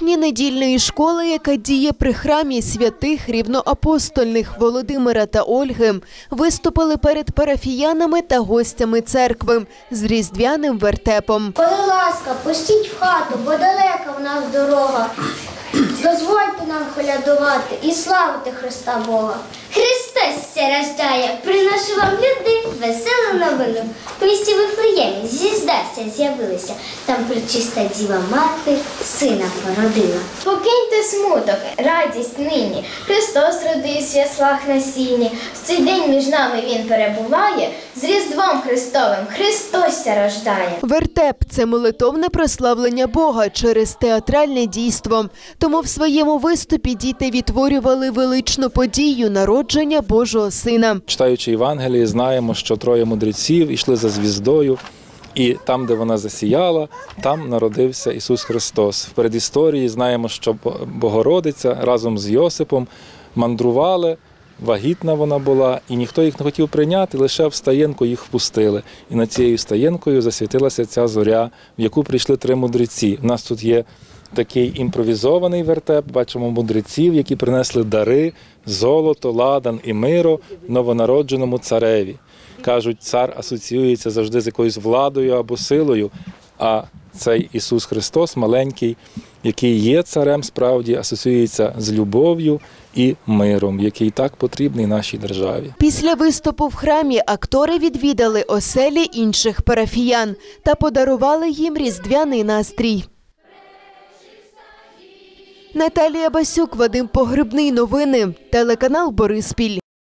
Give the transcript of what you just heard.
учні недільної школи, яка діє при храмі святих рівноапостольних Володимира та Ольги, виступили перед парафіянами та гостями церкви з різдвяним вертепом. Коли ласка, пустіть в хату, бо далека в нас дорога. Дозвольте нам колядувати і славити Христа Бога. Христос рождає, приношу вам люди веселу новину. В місті Вифлеємі зіздася з'явилися, там причиста діва мати сина породила. Покиньте смуток, радість нині. Христос родився в на сіні. В цей день між нами він перебуває, з Різдвом Христовим Христос ся рождає. Вертеп це молитовне прославлення Бога через театральне дійство. Тому в своєму виступі діти відтворювали величну подію народження Божого Сина. Читаючи Євангелії, знаємо, що троє мудреців йшли за звіздою, і там, де вона засіяла, там народився Ісус Христос. В передісторії знаємо, що Богородиця разом з Йосипом мандрували. Вагітна вона була, і ніхто їх не хотів прийняти, лише в стаєнку їх впустили. І над цією стаєнкою засвітилася ця зоря, в яку прийшли три мудреці. У нас тут є такий імпровізований вертеп. Бачимо мудреців, які принесли дари, золото, ладан і миро новонародженому цареві. Кажуть, цар асоціюється завжди з якоюсь владою або силою. А цей Ісус Христос, маленький, який є царем, справді асоціюється з любов'ю і миром, який так потрібний нашій державі. Після виступу в храмі актори відвідали оселі інших парафіян та подарували їм різдвяний настрій. Наталія Басюк, Вадим Погребний. Новини. Телеканал Бориспіль.